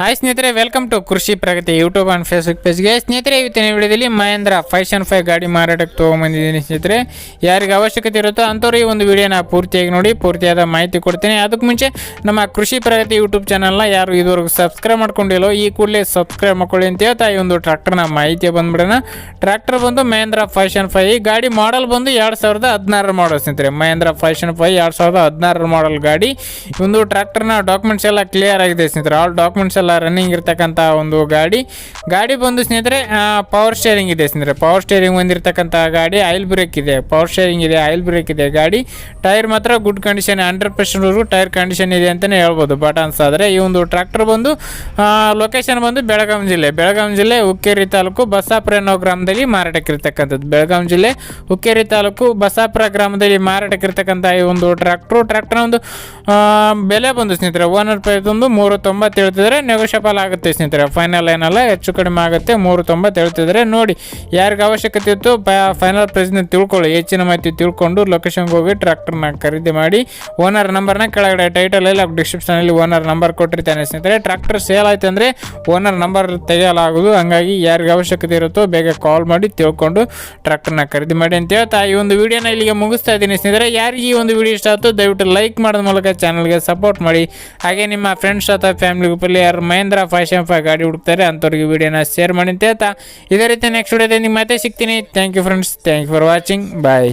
Hi ಸ್ನೇಹಿತರೆ welcome to Krishi Pragati YouTube and Facebook ಪೇಜ್ಗೆ ಸ್ನೇಹಿತರೆ, ಇವತ್ತಿನ ವಿಡಿಯೋದಲ್ಲಿ ಮಹೇಂದ್ರ ಫೈವ್ ಫೈವ್ ಗಾಡಿ ಮಾರಾಟಕ್ಕೆ ತೊಗೊಂಬಂದಿದ್ದೀನಿ ಸ್ನೇಹಿತರೆ. ಯಾರಿಗೆ ಅವಶ್ಯಕತೆ ಇರುತ್ತೋ ಅಂಥವ್ರು ಈ ಒಂದು ವಿಡಿಯೋನ ಪೂರ್ತಿಯಾಗಿ ನೋಡಿ, ಪೂರ್ತಿಯಾದ ಮಾಹಿತಿ ಕೊಡ್ತೀನಿ. ಅದಕ್ಕೆ ಮುಂಚೆ ನಮ್ಮ ಕೃಷಿ ಪ್ರಗತಿ ಯೂಟ್ಯೂಬ್ ಚಾನಲ್ನ ಯಾರು ಇದುವರೆಗೂ ಸಬ್ಸ್ಕ್ರೈಬ್ ಮಾಡ್ಕೊಂಡಿಲ್ಲೋ, ಈ ಕೂಡಲೇ ಸಬ್ಸ್ಕ್ರೈಬ್ ಮಾಡ್ಕೊಳ್ಳಿ ಅಂತ ಹೇಳ್ತಾ ಈ ಒಂದು ಟ್ರ್ಯಾಕ್ಟರ್ನ ಮಾಹಿತಿ ಬಂದ್ಬಿಡೋಣ. ಟ್ರ್ಯಾಕ್ಟರ್ ಬಂದು ಮಹೇಂದ್ರ ಫೈವ್ ಫೈವ್ ಈ ಗಾಡಿ ಮಾಡಲ್ ಬಂದು ಎರಡು ಸಾವಿರದ ಹದಿನಾರರ ಮಾಡಲ್ ಸ್ನೇಹಿತರೆ. ಮಹೇಂದ್ರ ಫೈವ್ ಫೈ ಎರಡು ಸಾವಿರದ ಹದಿನಾರರ ಮಾಡಲ್ ಗಾಡಿ. ಒಂದು ಟ್ರ್ಯಾಕ್ಟರ್ನ ಡಾಕ್ಯುಮೆಂಟ್ಸ್ ಎಲ್ಲ ಕ್ಲಿಯರ್ ಆಗಿದೆ ಸ್ನೇಹಿತರೆ. ಆಲ್ ಡಾಕ್ಯುಮೆಂಟ್ಸ್ ಎಲ್ಲ ರನ್ನಿಂಗ್ ಇರ್ತಕ್ಕಂಥ ಒಂದು ಗಾಡಿ. ಗಾಡಿ ಬಂದು ಸ್ನೇಹಿತರೆ ಪವರ್ ಸ್ಟೇರಿಂಗ್ ಇದೆ ಸ್ನೇಹಿತರೆ. ಪವರ್ ಸ್ಟೇರಿಂಗ್ ಹೊಂದಿರತಕ್ಕಂಥ ಗಾಡಿ ಆಯಿಲ್ ಬ್ರೇಕ್ ಇದೆ. ಪವರ್ ಸ್ಟೇರಿಂಗ್ ಇದೆ ಆಯಿಲ್ ಬ್ರೇಕ್ ಇದೆ ಗಾಡಿ. ಟೈರ್ ಮಾತ್ರ ಗುಡ್ ಕಂಡೀಷನ್ ಹಂಡ್ರೆಡ್ ಪರ್ಸೆಂಟ್ವರೆಗೂ ಟೈರ್ ಕಂಡೀಷನ್ ಇದೆ ಅಂತಲೇ ಹೇಳ್ಬೋದು. ಬಟನ್ಸ್ ಆದರೆ ಈ ಒಂದು ಟ್ರ್ಯಾಕ್ಟರ್ ಬಂದು ಲೊಕೇಶನ್ ಬಂದು ಬೆಳಗಾಂ ಜಿಲ್ಲೆ. ಬೆಳಗಾಂ ಜಿಲ್ಲೆ ಹುಕ್ಕೇರಿ ತಾಲೂಕು ಬಸಾಪುರ ಅನ್ನೋ ಗ್ರಾಮದಲ್ಲಿ ಮಾರಾಟಕ್ಕಿರ್ತಕ್ಕಂಥದ್ದು. ಬೆಳಗಾಂ ಜಿಲ್ಲೆ ಹುಕ್ಕೇರಿ ತಾಲೂಕು ಬಸಾಪುರ ಗ್ರಾಮದಲ್ಲಿ ಮಾರಾಟಕ್ಕಿರ್ತಕ್ಕಂಥ ಈ ಒಂದು ಟ್ರ್ಯಾಕ್ಟ್ರು ಟ್ರ್ಯಾಕ್ಟರ್ ಒಂದು ಬೆಲೆ ಬಂದು ಸ್ನೇಹಿತರೆ ಪ್ರೈಸ್ ಒಂದು ಮೂರು ತೊಂಬತ್ತು ಹೇಳ್ತಿದ್ರೆ ನೆಗೋಷಿಯಬಲ್ ಆಗುತ್ತೆ ಸ್ನೇಹಿತರೆ. ಫೈನಲ್ ಏನಲ್ಲ ಹೆಚ್ಚು ಕಡಿಮೆ ಆಗುತ್ತೆ. ಮೂರು ತೊಂಬತ್ತು ಹೇಳ್ತಿದ್ರೆ ನೋಡಿ. ಯಾರಿಗೆ ಅವಶ್ಯಕತೆ ಇತ್ತು ಫೈನಲ್ ಪ್ರೈಸ್ನ ತಿಳ್ಕೊಳ್ಳಿ. ಹೆಚ್ಚಿನ ಮಾಹಿತಿ ತಿಳ್ಕೊಂಡು ಲೊಕೇಶನ್ಗೆ ಹೋಗಿ ಟ್ರ್ಯಾಕ್ಟರ್ನ ಖರೀದಿ ಮಾಡಿ. ಓನರ್ ನಂಬರ್ನ ಕೆಳಗಡೆ ಟೈಟಲ್ ಟೈಟಲಲ್ಲಿ ಡಿಸ್ಕ್ರಿಪ್ಷನಲ್ಲಿ ಓನರ್ ನಂಬರ್ ಕೊಟ್ಟಿರ್ತಾನೆ ಸ್ನೇಹಿತರೆ. ಟ್ರ್ಯಾಕ್ಟರ್ ಸೇಲ್ ಆಯ್ತು ಅಂದರೆ ಓನರ್ ನಂಬರ್ ತೆಗೆಯಲಾಗೋದು ಹಂಗಾಗಿ ಯಾರಿಗೆ ಅವಶ್ಯಕತೆ ಇರುತ್ತೋ ಬೇಗ ಕಾಲ್ ಮಾಡಿ ತಿಳ್ಕೊಂಡು ಟ್ರ್ಯಾಕ್ಟರ್ನ ಖರೀದಿ ಮಾಡಿ ಅಂತ ಹೇಳ್ತಾ ಈ ಒಂದು ವಿಡಿಯೋನ ಇಲ್ಲಿಗೆ ಮುಗಿಸ್ತಾ ಇದ್ದೀನಿ ಸ್ನೇಹಿತರೆ. ಯಾರಿಗೆ ಈ ಒಂದು ವಿಡಿಯೋ ಇಷ್ಟ ಆಯ್ತು ದಯವಿಟ್ಟು ಲೈಕ್ ಮಾಡೋದ ಮೂಲಕ ಚಾನಲ್ಗೆ ಸಪೋರ್ಟ್ ಮಾಡಿ. ಹಾಗೆ ನಿಮ್ಮ ಫ್ರೆಂಡ್ಸ್ ಅಥವಾ ಫ್ಯಾಮಿಲಿ ಗ್ರೂಪಲ್ಲಿ ಯಾರು ಮಹೇಂದ್ರ ಫ್ಯಾಷನ್ ಫೈ ಗಾಡಿ ಹುಡುಕ್ತಾರೆ, ಅಂಥವ್ರಿಗೆ ವಿಡಿಯೋನ ಶೇರ್ ಮಾಡಿ ಅಂತ ಹೇಳ್ತಾ. ಇದೇ ರೀತಿ ನೆಕ್ಸ್ಟ್ ವಿಡಿಯೋದಲ್ಲಿ ನಿಮ್ಮ ಮತ್ತೆ ಸಿಗ್ತೀನಿ. Thank you friends thank you for watching bye